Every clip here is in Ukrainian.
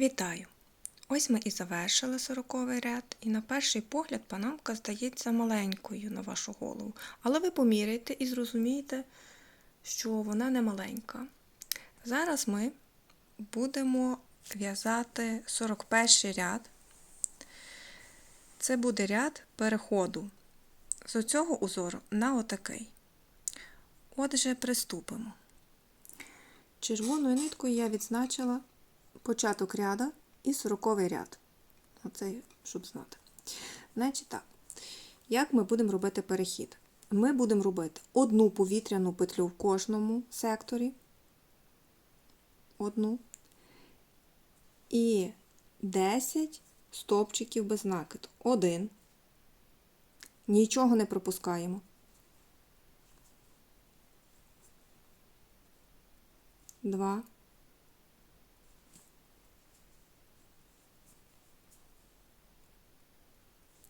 Вітаю! Ось ми і завершили сороковий ряд, і на перший погляд панамка здається маленькою на вашу голову, але ви поміряєте і зрозумієте, що вона не маленька. Зараз ми будемо в'язати 41 ряд. Це буде ряд переходу з цього узору на отакий. Отже, приступимо. Червоною ниткою я відзначила початок ряда і 40 ряд. Оцей, щоб знати. Значить так, як ми будемо робити перехід? Ми будемо робити одну повітряну петлю в кожному секторі. Одну. І 10 стовпчиків без накиду. Один. Нічого не пропускаємо. Два.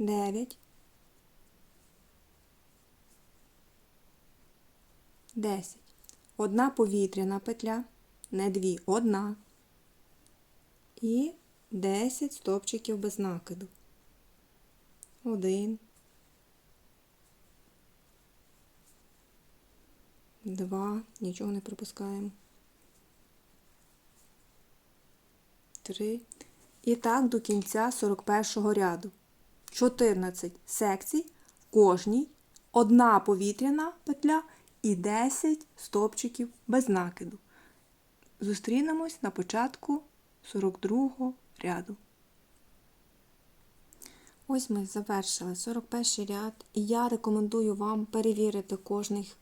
Дев'ять. Десять. Одна повітряна петля, не дві, одна. І 10 стопчиків без накиду. Один. Два. Нічого не пропускаємо. Три. І так до кінця 41 ряду. 14 секцій, в кожній одна повітряна петля і 10 стопчиків без накиду. Зустрінемось на початку 42 ряду. Ось ми завершили 41 ряд, і я рекомендую вам перевірити кожний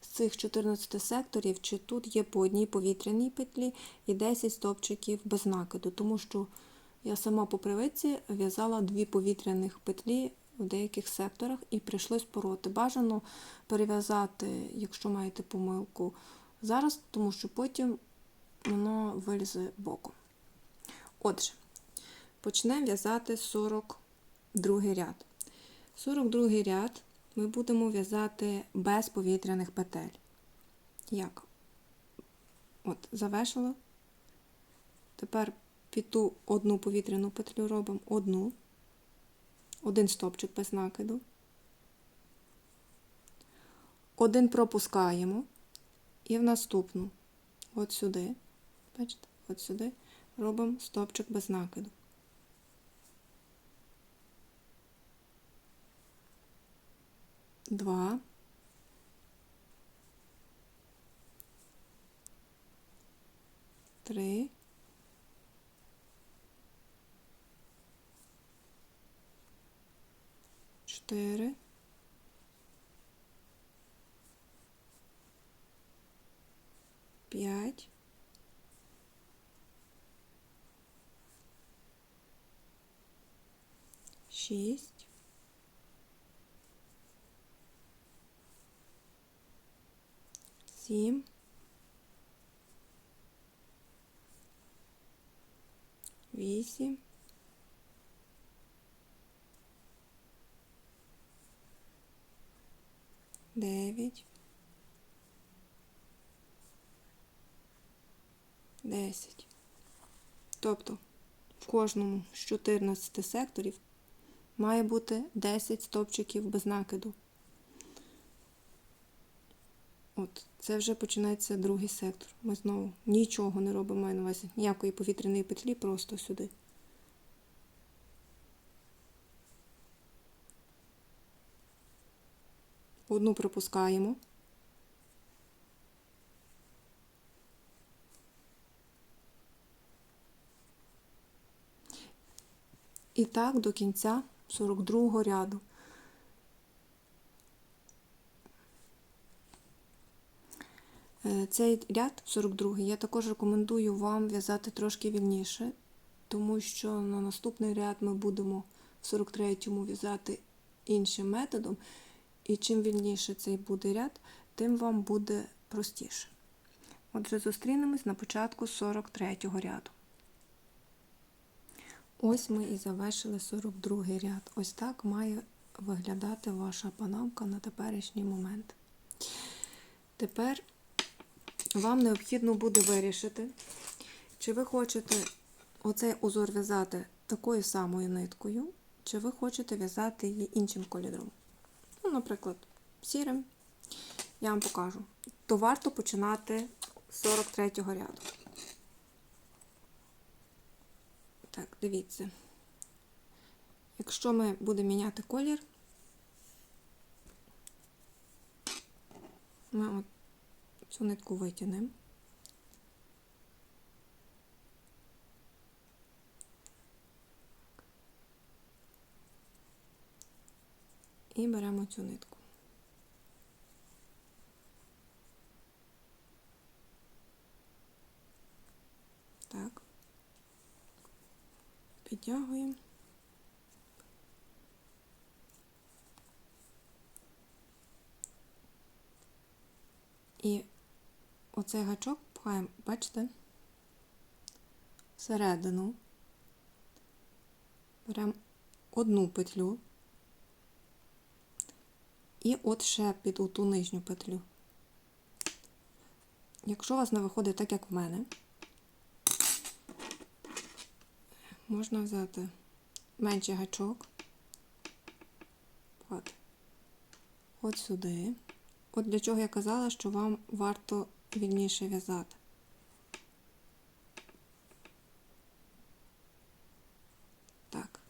з цих 14 секторів, чи тут є по одній повітряній петлі і 10 стовпчиків без накиду, тому що я сама по привичці в'язала дві повітряних петлі в деяких секторах і прийшлось пороти. Бажано перев'язати, якщо маєте помилку зараз, тому що потім воно вилізе боком. Отже, почнемо в'язати 42 ряд. 42 ряд ми будемо в'язати без повітряних петель. Як? От, завершила. Тепер під ту одну повітряну петлю робимо одну, один стопчик без накиду. Один пропускаємо і в наступну, от сюди, бачите, от сюди робимо стопчик без накиду. Два. Три. Чотири. П'ять. Шість. Сім. Вісім. Дев'ять. Десять. Тобто в кожному з 14 секторів має бути 10 стопчиків без накиду. От, це вже починається другий сектор. Ми знову нічого не робимо, маю на увазі, ніякої повітряної петлі, просто сюди. Одну пропускаємо. І так до кінця 42 ряду. Е, Цей ряд 42 я також рекомендую вам в'язати трошки вільніше, тому що на наступний ряд ми будемо в 43-му в'язати іншим методом. І чим вільніше цей буде ряд, тим вам буде простіше. Отже, зустрінемось на початку 43-го ряду. Ось ми і завершили 42 ряд. Ось так має виглядати ваша панамка на теперішній момент. Тепер вам необхідно буде вирішити, чи ви хочете оцей узор в'язати такою самою ниткою, чи ви хочете в'язати її іншим кольором. Ну, наприклад, сірим. Я вам покажу. То варто починати з 43-го ряду. Так, дивіться. Якщо ми будемо міняти колір, ми от цю нитку витягнемо. І беремо цю нитку. Так. Підтягуємо. І оцей гачок пхаємо, бачите, всередину. Беремо одну петлю і от ще під оту нижню петлю. Якщо у вас не виходить так, як в мене, можна взяти менший гачок, от, от сюди. От для чого я казала, що вам варто вільніше в'язати. Так.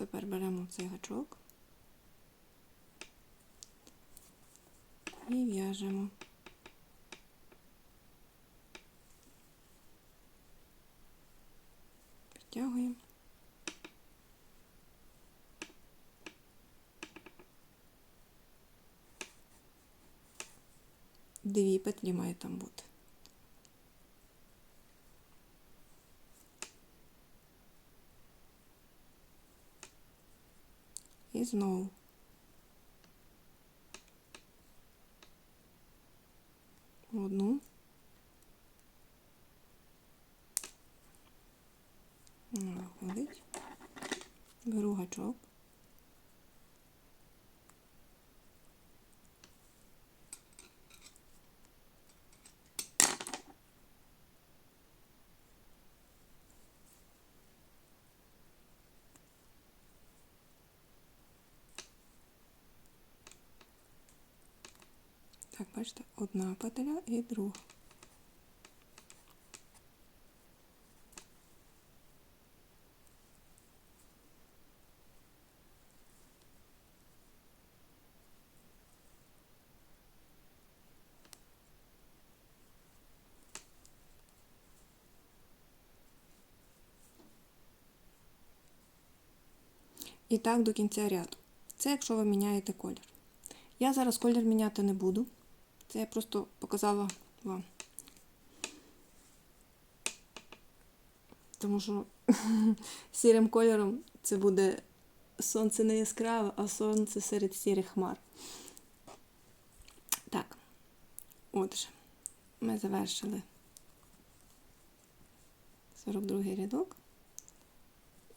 Тепер беремо цей гачок і в'яжемо. Підтягуємо. Дві петлі має там бути. І знову. Одну. Виходить. Беру гачок. Так, бачите, одна петля і друга. І так до кінця ряду. Це якщо ви міняєте колір. Я зараз колір міняти не буду. Це я просто показала вам. Тому що сірим кольором це буде сонце не яскраве, а сонце серед сірих хмар. Так, отже, ми завершили 42 рядок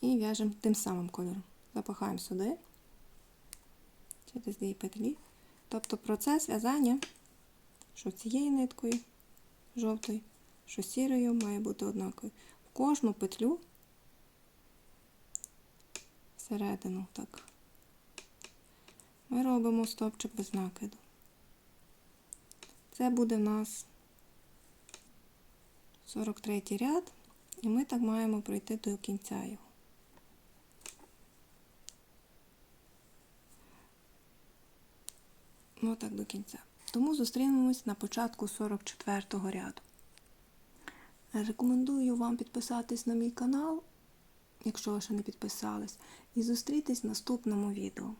і в'яжемо тим самим кольором. Запахаємо сюди, через дві петлі. Тобто процес в'язання, що цією ниткою жовтою, що сірою, має бути однаковий. В кожну петлю всередину так. Ми робимо стопчик без накиду. Це буде в нас 43 ряд, і ми так маємо пройти до кінця його. Ну так до кінця. Тому зустрінемось на початку 44-го ряду. Рекомендую вам підписатись на мій канал, якщо ви ще не підписались, і зустрітись в наступному відео.